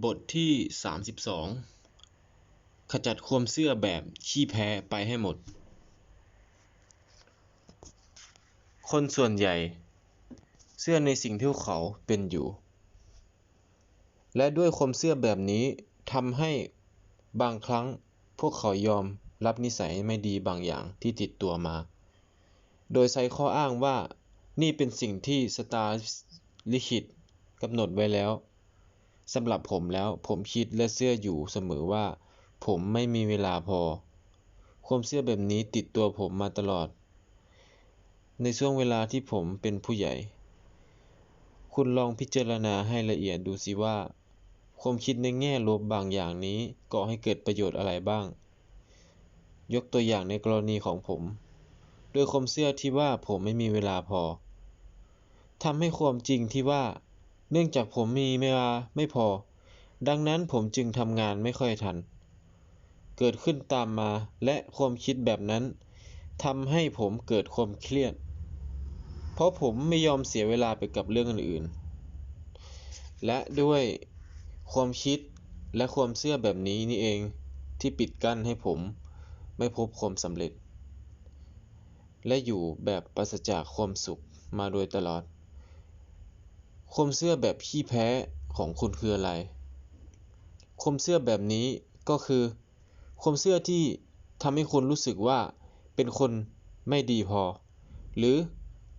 บทที่ 32 ขจัดความเชื่อแบบขี้แพ้ไปให้หมด คนส่วนใหญ่เชื่อในสิ่งที่เขาเป็นอยู่ และด้วยความเชื่อแบบนี้ทำให้บางครั้งพวกเขายอมรับนิสัยไม่ดีบางอย่างที่ติดตัวมา โดยใช้ข้ออ้างว่านี่เป็นสิ่งที่ชะตาร์ลิขิตกำหนดไว้แล้ว สำหรับผมแล้วผมคิดและเชื่ออยู่เสมอว่า ผมไม่มีเวลาพอ ความเชื่อแบบนี้ติดตัวผมมาตลอด ในช่วงเวลาที่ผมเป็นผู้ใหญ่ คุณลองพิจารณาให้ละเอียดดูสิว่า ความคิดในแง่ลบบางอย่างนี้ก่อให้เกิดประโยชน์อะไรบ้าง ยกตัวอย่างในกรณีของผมโดยความเชื่อที่ว่าผมไม่มีเวลาพอทำให้ความจริงที่ว่า เนื่องจากผมมีเวลาไม่พอ ดังนั้นผมจึงทำงานไม่ค่อยทัน เกิดขึ้นตามมาและความคิดแบบนั้นทำให้ผมเกิดความเครียด เพราะผมไม่ยอมเสียเวลาไปกับเรื่องอื่นๆและด้วยความคิดและความเชื่อแบบนี้นี่เองที่ปิดกั้นให้ผมไม่พบความสำเร็จ และอยู่แบบปราศจากความสุขมาโดยตลอด ความเชื่อแบบขี้แพ้ของคุณคืออะไร ความเชื่อแบบนี้ก็คือ ความเชื่อที่ทำให้คุณรู้สึกว่าเป็นคนไม่ดีพอ หรือ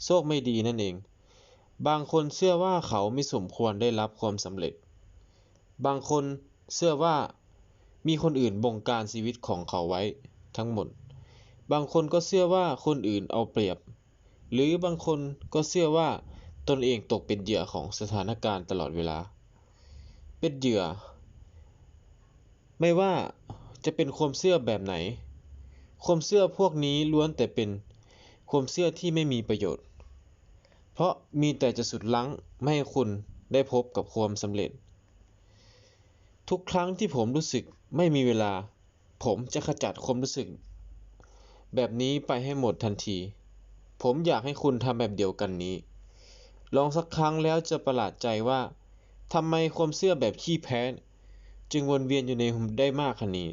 โชคไม่ดีนั่นเอง บางคนเชื่อว่าเขาไม่สมควรได้รับความสำเร็จ บางคนเชื่อว่ามีคนอื่นบงการชีวิตของเขาไว้ทั้งหมด บางคนก็เชื่อว่าคนอื่นเอาเปรียบ หรือบางคนก็เชื่อว่า ตนเองตกเป็นเหยื่อของสถานการณ์ตลอดเวลา เป็นเหยื่อ ไม่ว่าจะเป็นความเชื่อแบบไหน ความเชื่อพวกนี้ล้วนแต่เป็นความเชื่อที่ไม่มีประโยชน์ เพราะมีแต่จะสุดลั้งไม่ให้คุณได้พบกับความสำเร็จ ทุกครั้งที่ผมรู้สึกไม่มีเวลา ผมจะขจัดความรู้สึก แบบนี้ไปให้หมดทันที ผมอยากให้คุณทำแบบเดียวกันนี้ ลองสักครั้งแล้วจะประหลาดใจว่าทำไมความเชื่อแบบขี้แพ้ จึงวนเวียนอยู่ในได้มากขนาดนี้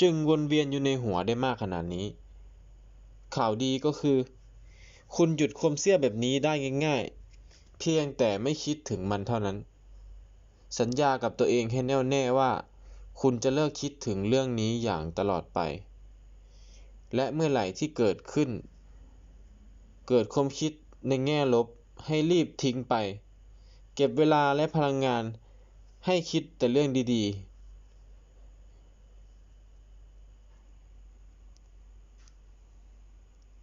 จึงวนเวียนอยู่ในหัวได้มากขนาดนี้ ข่าวดีก็คือ คุณหยุดความเชื่อแบบนี้ได้ง่ายๆ เพียงแต่ไม่คิดถึงมันเท่านั้น สัญญากับตัวเองให้แน่วแน่ว่า คุณจะเลิกคิดถึงเรื่องนี้อย่างตลอดไป และเมื่อไหร่ที่เกิดขึ้น เกิดความคิดในแง่ลบ ให้รีบทิ้งไป เก็บเวลาและพลังงานให้คิดแต่เรื่องดี